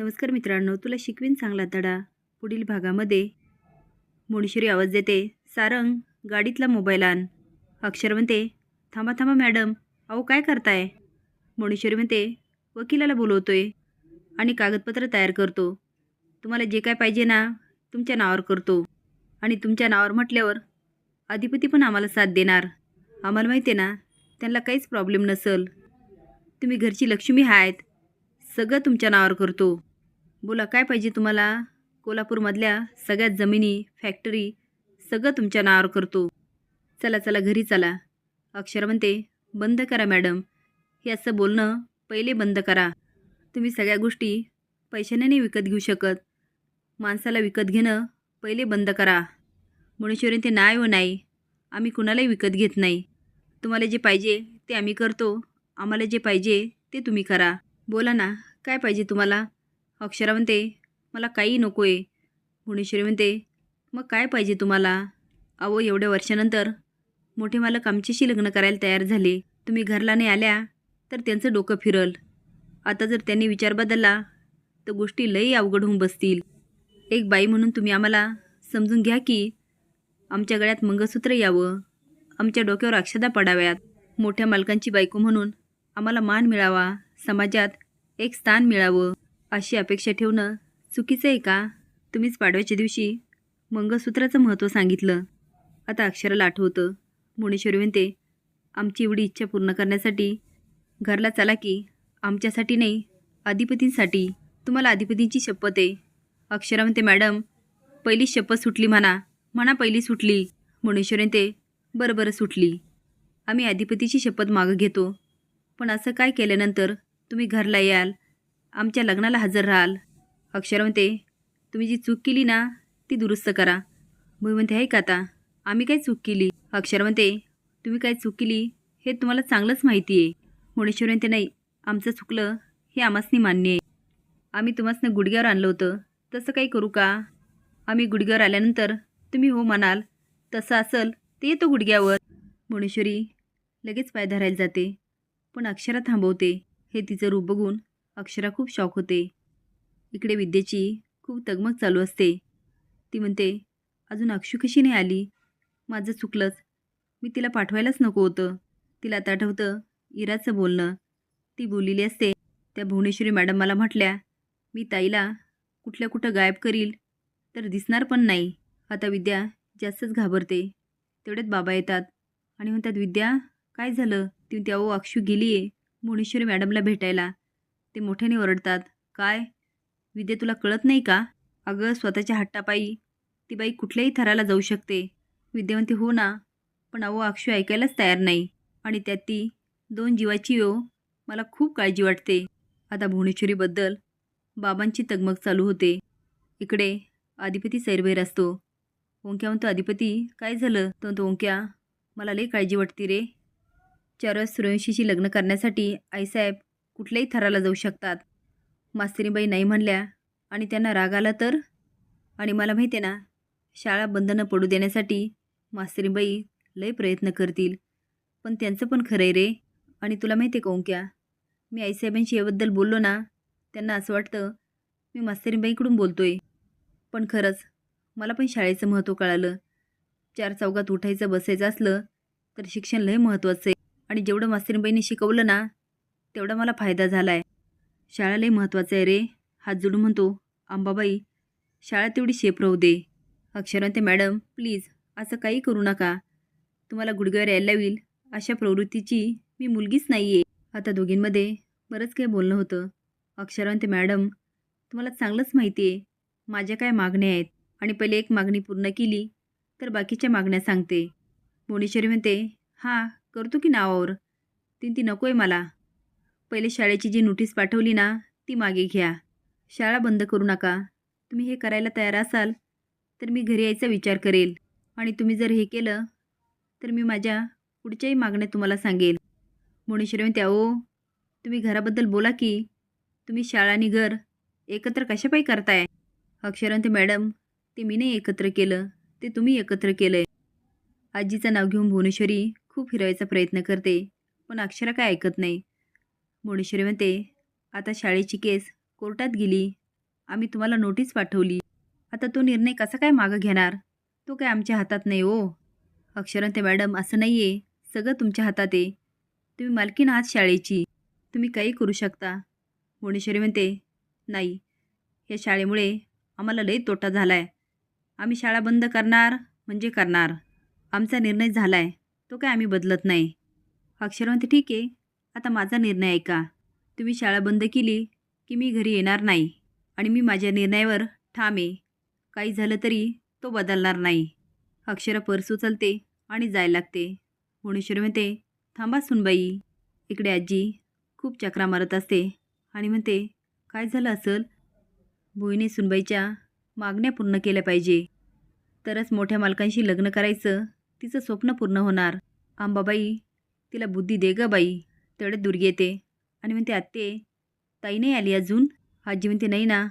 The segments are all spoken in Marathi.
नमस्कार मित्रांनो तुला शिकवीन चांगला तडा. पुढील भागामध्ये मुणीश्वरी आवाज देते. सारंग गाडीतला मोबाईल आण. अक्षर म्हणते थांबा थांबा मॅडम. अहो काय करताय? मुणीश्वरी म्हणते वकिलाला बोलवतोय आणि कागदपत्र तयार करतो. तुम्हाला जे काय पाहिजे ना तुमच्या नावावर करतो. आणि तुमच्या नावावर म्हटल्यावर अधिपती पण आम्हाला साथ देणार. आम्हाला माहिती आहे ना त्यांना काहीच प्रॉब्लेम नसल. तुम्ही घरची लक्ष्मी आहेत सगळं तुमच्या नावावर करतो. बोला काय पाहिजे तुम्हाला? कोल्हापूरमधल्या सगळ्या जमिनी फॅक्टरी सगळं तुमच्या नावावर करतो. चला चला घरी चला. अक्षर म्हणते बंद करा मॅडम. हे असं बोलणं पहिले बंद करा. तुम्ही सगळ्या गोष्टी पैशाने नाही विकत घेऊ शकत. माणसाला विकत घेणं पहिले बंद करा. मुणेश्वरी ते नाही व नाही. आम्ही कुणालाही विकत घेत नाही. तुम्हाला जे पाहिजे ते आम्ही करतो. आम्हाला जे पाहिजे ते तुम्ही करा. बोला ना काय पाहिजे तुम्हाला? अक्षरा म्हणते मला काही नको आहे भुवनेश्वरी म्हणते मग काय पाहिजे तुम्हाला? अहो एवढ्या वर्षानंतर मोठे मालक आमच्याशी लग्न करायला तयार झाले. तुम्ही घरला नाही आल्या तर त्यांचं डोकं फिरल. आता जर त्यांनी विचार बदलला तर गोष्टी लई अवघड होऊन बसतील. एक बाई म्हणून तुम्ही आम्हाला समजून घ्या की आमच्या गळ्यात मंगळसूत्र यावं. आमच्या डोक्यावर अक्षदा पडाव्यात. मोठ्या मालकांची बायको म्हणून आम्हाला मान मिळावा. समाजात एक स्थान मिळावं. अशी अपेक्षा ठेवणं चुकीचं आहे का? तुम्हीच पाडव्याच्या दिवशी मंगळसूत्राचं महत्त्व सांगितलं. आता अक्षराला आठवतं. मुणेश्वरी म्हणते आमची एवढी इच्छा पूर्ण करण्यासाठी घरला चला की आमच्यासाठी नाही अधिपतींसाठी. तुम्हाला अधिपतींची शपथ आहे. अक्षरा म्हणते मॅडम पहिली शपथ सुटली म्हणा. म्हणा पहिली सुटली. मुणेश्वरी म्हणते बरं बरं सुटली. आम्ही अधिपतीची शपथ मागं घेतो. पण असं काय केल्यानंतर तुम्ही घरला याल? आमच्या लग्नाला हजर राहाल. अक्षर म्हणते तुम्ही जी चूक केली ना ती दुरुस्त करा. भुई म्हणते आहे का आता? आम्ही काय चूक केली? अक्षर म्हणते तुम्ही काय चूक केली हे तुम्हाला चांगलंच माहिती आहे. मुणेश्वर म्हणते नाही आमचं चुकलं हे आम्हासनी मान्य आहे. आम्ही तुम्हासनं गुडघ्यावर आणलं होतं. तसं काही करू का? आम्ही गुडघ्यावर आल्यानंतर तुम्ही हो म्हणाल. तसं असल ते येतो गुडघ्यावर. मुणेश्वरी लगेच पाय धरायला जाते. पण अक्षरा थांबवते. हे तिचं रूप बघून अक्षरा खूप शॉक होते. इकडे विद्येची खूप तगमग चालू असते. ती म्हणते अजून अक्षू कशी नाही आली? माझं चुकलंच. मी तिला पाठवायलाच नको होतं. तिला आता आठवतं इराचं बोलणं. ती बोललेली असते त्या भुवनेश्वरी मॅडम मला म्हटल्या मी ताईला कुठल्या कुठं गायब करील तर दिसणार पण नाही. आता विद्या जास्तच घाबरते. तेवढ्यात बाबा येतात आणि म्हणतात विद्या काय झालं? ती त्या अहो अक्षू गेली आहे भुवनेश्वरी मॅडमला भेटायला. ते मोठ्याने ओरडतात. काय? विद्या तुला कळत नाही का? अगं स्वतःच्या हट्टापायी. ती बाई कुठल्याही थराला जाऊ शकते. विद्या म्हणते हो ना. पण अहो अक्षू ऐकायलाच तयार नाही. आणि त्यात ती दोन जीवाची यो मला खूप काळजी वाटते. आता भुवनेश्वरीबद्दल बाबांची तगमग चालू होते. इकडे अधिपती सैरभैर असतो. ओंक्या म्हणतो अधिपती काय झालं? तो म्हणतो ओंक्या मला लई काळजी वाटते रे. चार सुरवंशीशी लग्न करण्यासाठी आईसाहेब कुठल्याही थराला जाऊ शकतात. मास्तरीबाई नाही म्हणल्या आणि त्यांना राग आला तर? आणि मला माहिती आहे ना शाळा बंद न पडू देण्यासाठी मास्तरीबाई लय प्रयत्न करतील. पण त्यांचं पण खरं आहे रे. आणि तुला माहिती आहे कोंक्या मी आईसाहेबांशी याबद्दल बोललो ना त्यांना असं वाटतं मी मास्तरीबाईकडून बोलतो आहे पण खरंच मला पण शाळेचं महत्त्व कळालं. चार चौकात उठायचं बसायचं असलं तर शिक्षण लय महत्त्वाचं आहे. आणि जेवढं मास्तरीबाईंनी शिकवलं ना तेवढा मला फायदा झाला आहे शाळा लय महत्त्वाचं आहे रे. हात जोडून म्हणतो अंबाबाई शाळा तेवढी शेप राहू दे. अक्षरांते मॅडम प्लीज असं काही करू नका. तुम्हाला गुडघ्यावर यायला होईल अशा प्रवृत्तीची मी मुलगीच नाही आहे आता दोघींमध्ये बरंच काही बोलणं होतं. अक्षरांते मॅडम तुम्हाला चांगलंच माहिती आहे. माझ्या काय मागण्या आहेत? आणि पहिले एक मागणी पूर्ण केली तर बाकीच्या मागण्या सांगते. मोनेश्वरी म्हणते हां करतो की नावावर? तीन ती नको आहे मला. पहिले शाळेची जी नोटीस पाठवली ना ती मागे घ्या. शाळा बंद करू नका. तुम्ही हे करायला तयार असाल तर मी घरी यायचा विचार करेल. आणि तुम्ही जर हे केलं तर मी माझ्या पुढच्याही मागण्या तुम्हाला सांगेल. मोनेश्वरी म्हणते अहो तुम्ही घराबद्दल बोला की तुम्ही शाळा आणि घर एकत्र कशापायी करताय? अक्षरांत मॅडम ते मी नाही एकत्र केलं ते तुम्ही एकत्र केलं आहे आजीचं नाव घेऊन भुवनेश्वरी खूप फिरवायचा प्रयत्न करते पण अक्षरा काय ऐकत नाही. भुवनेश्वरी म्हणते आता शाळेची केस कोर्टात गेली. आम्ही तुम्हाला नोटीस पाठवली. आता तो निर्णय कसा काय मागं घेणार? तो काय आमच्या हातात नाही हो. अक्षरांते मॅडम असं नाही आहे सगळं तुमच्या हातात आहे. तुम्ही मालकीन आहात शाळेची. तुम्ही काही करू शकता. मुणेश्वरी म्हणते नाही. या शाळेमुळे आम्हाला लई तोटा झाला आहे आम्ही शाळा बंद करणार म्हणजे करणार. आमचा निर्णय झाला आहे तो काय आम्ही बदलत नाही. अक्षरवंत ठीक आहे. आता माझा निर्णय ऐका. तुम्ही शाळा बंद केली की मी घरी येणार नाही आणि मी माझ्या निर्णयावर ठाम आहे. काही झालं तरी तो बदलणार नाही. अक्षरा पर्स उचलते आणि जायला लागते. भुवनेश्वर म्हणते थांबा सुनबाई. इकडे आजी खूप चक्रा मारत असते आणि म्हणते काय झालं असेल? भुईने सुनबाईच्या मागण्या पूर्ण केल्या पाहिजे. तरच मोठ्या मालकांशी लग्न करायचं तिचं स्वप्न पूर्ण होणार. आंबाबाई तिला बुद्धी दे ग बाई. तेवढे दुर्गी येते. आणि म्हणते आत्ते ताई नाही आली अजून? आजी म्हणते नाही ना.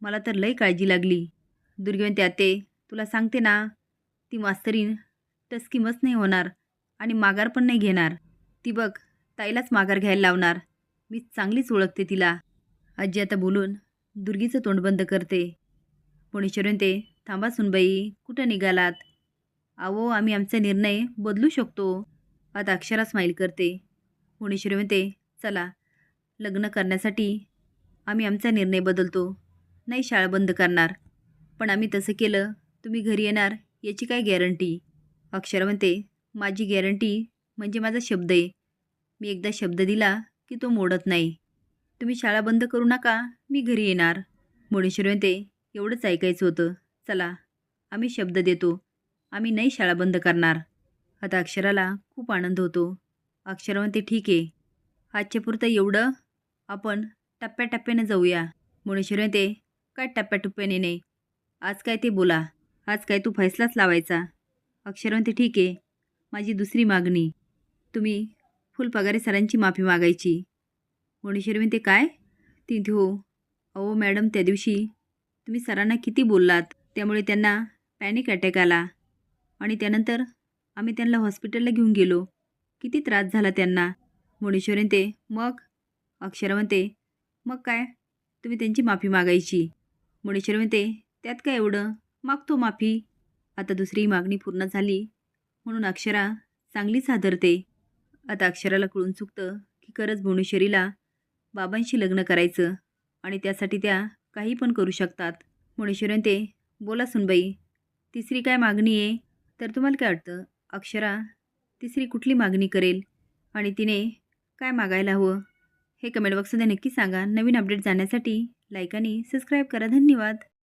मला तर लई काळजी लागली. दुर्गे म्हणते आत्ते तुला सांगते ना ती मास्तरीन टस्किमच नाही होणार आणि माघार पण नाही घेणार. ती बघ ताईलाच माघार घ्यायला लावणार. मी चांगलीच ओळखते तिला. आजी आता बोलून दुर्गीचं तोंड बंद करते. पुणेश्वर म्हणते थांबा सुनबाई कुठं निघालात? अहो आम्ही आमचा निर्णय बदलू शकतो. आता अक्षरा स्माईल करते. पुणेश्वरी म्हणते चला लग्न करण्यासाठी आम्ही आमचा निर्णय बदलतो. नाही शाळा बंद करणार. पण आम्ही तसं केलं तुम्ही घरी येणार याची काय गॅरंटी? अक्षर म्हणते माझी गॅरंटी म्हणजे माझा शब्द आहे. मी एकदा शब्द दिला की तो मोडत नाही. तुम्ही शाळा बंद करू नका मी घरी येणार. मुणेश्वर म्हणते एवढंच ऐकायचं होतं. चला आम्ही शब्द देतो. आम्ही नाही शाळा बंद करणार. आता अक्षराला खूप आनंद होतो. अक्षरवंती म्हणते ठीक आहे. आजच्यापुरतं एवढं? आपण टप्प्याटप्प्याने जाऊया. मुणेश्वर म्हणते काय टप्प्याटप्प्याने नाही. आज काय ते बोला. आज काय तू फैसलाच लावायचा. अक्षर म्हणते ठीक आहे. माझी दुसरी मागणी. तुम्ही फुलपगारे सरांची माफी मागायची. मुणेश्वरी म्हणते काय? ती हो. अहो मॅडम त्या दिवशी तुम्ही सरांना किती बोललात? त्यामुळे त्यांना पॅनिक अटॅक आला. आणि त्यानंतर आम्ही त्यांना हॉस्पिटलला घेऊन गेलो. किती त्रास झाला त्यांना? मुणेश्वर म्हणते मग? अक्षरा म्हणते मग काय? तुम्ही त्यांची माफी मागायची. मुणेश्वर म्हणते त्यात काय एवढं? मागतो माफी. आता दुसरी मागणी पूर्ण झाली. म्हणून अक्षरा चांगलीच हादरते आता अक्षराला कळून चुकतं की खरंच भुवनेश्वरीला बाबांशी लग्न करायचं आणि त्यासाठी त्या काही पण करू शकतात. मुणेश्वरन ते बोला सुनबाई तिसरी काय मागणी आहे? तर तुम्हाला काय वाटतं? अक्षरा तिसरी कुठली मागणी करेल? आणि तिने काय मागायला हवं? हे कमेंट बॉक्समध्ये नक्की सांगा. नवीन अपडेट जाण्यासाठी लाईक आणि सबस्क्राईब करा. धन्यवाद.